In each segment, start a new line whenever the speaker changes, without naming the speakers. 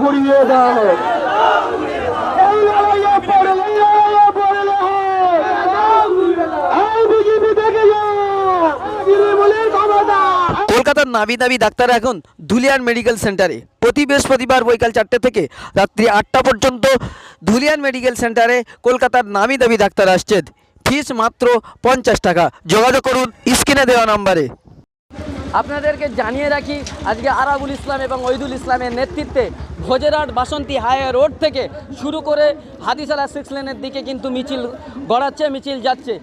ঘুরিয়ে দাও।
কলকাতার নাবি দাবি ডাক্তার এখন ধুলিয়ান মেডিকেল সেন্টারে। প্রতি বৃহস্পতিবার বৈকাল চারটে থেকে রাত্রি আটটা পর্যন্ত ধুলিয়ান মেডিকেল সেন্টারে কলকাতার নামি দাবি ডাক্তার আসছেন। ফিস মাত্র পঞ্চাশ টাকা। যোগাযোগ করুন স্ক্রিনে দেওয়া নাম্বারে। আপনাদেরকে জানিয়ে রাখি, আজকে আরাবুল ইসলাম এবং ওইদুল ইসলামের নেতৃত্বে ভোজেরহাট বাসন্তী হাইওয়ে রোড থেকে শুরু করে হাদিসালা সিক্স লেনের দিকে কিন্তু মিছিল গড়াচ্ছে, মিছিল যাচ্ছে।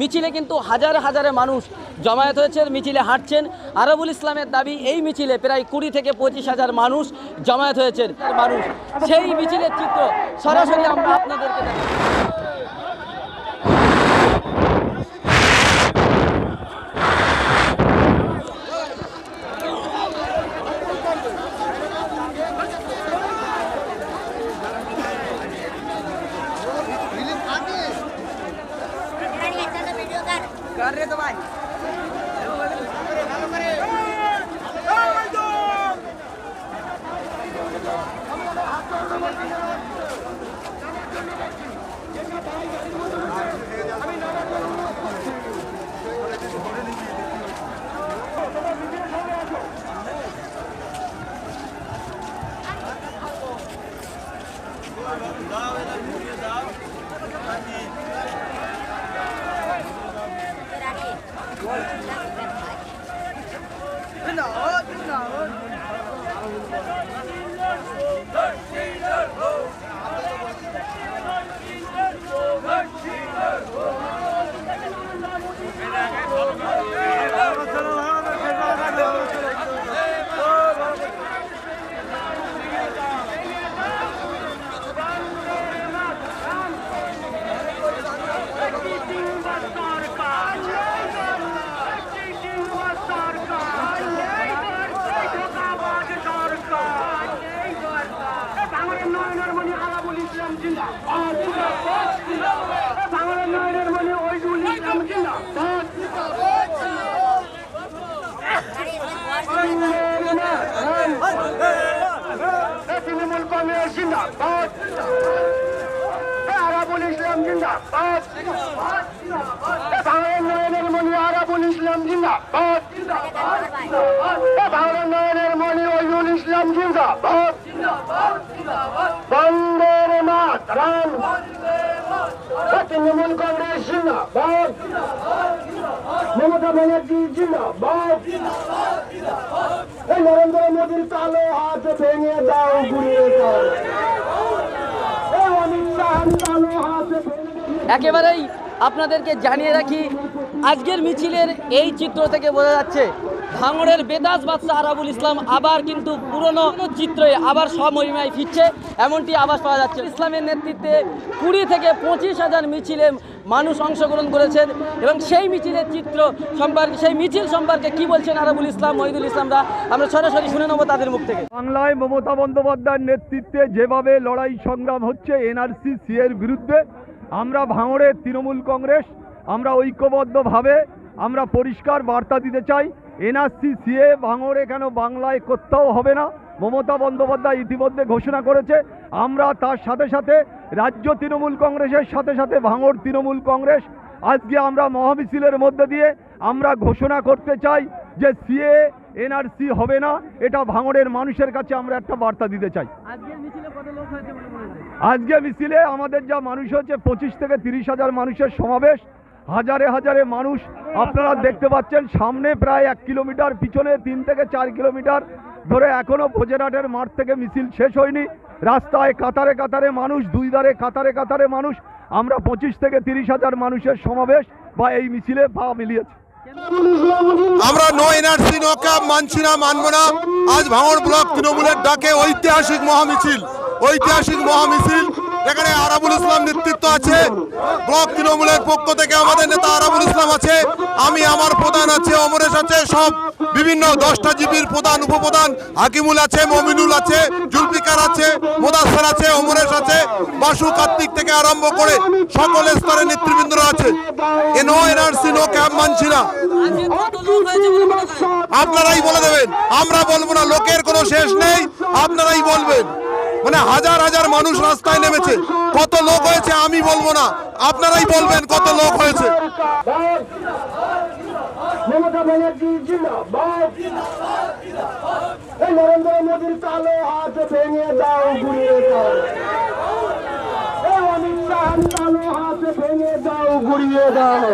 মিছিলে কিন্তু হাজার হাজারে মানুষ জমায়েত হয়েছে মিছিলে হাঁটছেন। আরবুল ইসলামের দাবি, এই মিছিলে প্রায় কুড়ি থেকে পঁচিশ হাজার মানুষ জমায়েত হয়েছেন। মানুষ সেই মিছিলের চিত্র সরাসরি আমরা আপনাদেরকে দেখাই
колядування. নয়নের মণি ওইদুল ইসলাম জিন্দাবাদ তৃণমূল কংগ্রেস জিন্দাবাদ আরাবুল ইসলাম জিন্দাবাদ বাংলার নয়নের মণি আরাবুল ইসলাম জিন্দাবাদ বাংলার নয়নের মণি ইসলাম বন্দের মাতরম তৃণমূল কংগ্রেস জিন্দাবাদ। মমতা ব্যানার্জি জিন্দাবাদ। এই নরেন্দ্র মোদীর কালো হাত ভেঙে দাও ভেঙে দাও।
একেবারেই আপনাদেরকে জানিয়ে রাখি আজকের মিছিলের এই চিত্র থেকে বোঝা যাচ্ছে, ভাঙড়ের বেদাস বাদশাহ আরাবুল ইসলাম আবার কিন্তু পুরনো চিত্রে আবার স্বমহিমায় ফিরছে, এমনটি আভাস পাওয়া যাচ্ছে। ইসলামের নেতৃত্বে কুড়ি থেকে পঁচিশ হাজার মিছিলে মানুষ অংশগ্রহণ করেছেন এবং সেই মিছিলের চিত্র সম্পর্কে, সেই মিছিল সম্পর্কে কি বলছেন আরাবুল ইসলাম, মহিদুল ইসলামরা? আমরা সরাসরি শুনে নেব তাদের মুখ থেকে।
বাংলায় মমতা বন্দ্যোপাধ্যায়ের নেতৃত্বে যেভাবে লড়াই সংগ্রাম হচ্ছে, এনআরসি সি এর বিরুদ্ধে, আমরা ভাঙড়ের তৃণমূল কংগ্রেস আমরা ঐক্যবদ্ধভাবে আমরা পরিষ্কার বার্তা দিতে চাই। এনআরসি সিএ ভাঙড়ে কেন বাংলায় কোথাও হবে না। মমতা বন্দ্যোপাধ্যায় ইতিমধ্যে ঘোষণা করেছে আমরা তার সাথে সাথে রাজ্য তৃণমূল কংগ্রেসের সাথে সাথে ভাঙড় তৃণমূল কংগ্রেস আজকে আমরা মহামিছিলের মধ্যে দিয়ে আমরা ঘোষণা করতে চাই যে সিএ এনআরসি হবে না এটা ভাঙড়ের মানুষের কাছে আমরা একটা বার্তা দিতে চাই। আজকে মিছিলে আমাদের যা মানুষ হচ্ছে পঁচিশ থেকে তিরিশ হাজার মানুষের সমাবেশ হাজারে হাজারে মানুষ আপনারা দেখতে পাচ্ছেন, সামনে প্রায় এক কিলোমিটার, পিছনে তিন থেকে চার কিলোমিটার ধরে এখনও ভোজেরহাটের মাঠ থেকে মিছিল শেষ হয়নি। রাস্তায় কাতারে কাতারে মানুষ, দুই ধারে কাতারে কাতারে মানুষ। আমরা পঁচিশ থেকে তিরিশ হাজার মানুষের সমাবেশ বা এই মিছিলে পা মিলিয়েছে।
আমরা নো এনআরসি নো ক্যাব মানছি না, মানব না। আজ ভাঙড় ব্লক তৃণমূলের ডাকে ঐতিহাসিক মহামিছিল ঐতিহাসিক মহামিছিল। এখানে আরাবুল ইসলাম নেতৃত্ব আছে। ব্লক তৃণমূলের পক্ষ থেকে আমাদের নেতা আরাবুল ইসলাম আছে। আমি আমার প্রধান আছে, অমরেশ আছে, সব বিভিন্ন দশটা জিবির প্রধান, উপপ্রধান। হাকিমুল আছে, মমিনুল আছে, জুলফিকার আছে, মোদাসের আছে, অমরেশ আছে, বাসু কার্তিক থেকে আরম্ভ করে সকল স্তরের নেতৃবৃন্দরা আছে। এ নো এনআরসি, নো ক্যাব মানছি না। আপনারাই বলে দেবেন, আমরা বলব না, লোকের কোনো শেষ নেই, আপনারাই বলবেন। মানে হাজার হাজার মানুষ রাস্তায় নেমেছে। কত লোক হয়েছে আমি বলব না। আপনারাই বলবেন কত লোক হয়েছে।
নরেন্দ্র মোদীর কালো হাত ভেঙে দাও ঘুরিয়ে দাও অমিত শাহের কালো হাত ভেঙে দাও ঘুরিয়ে দাও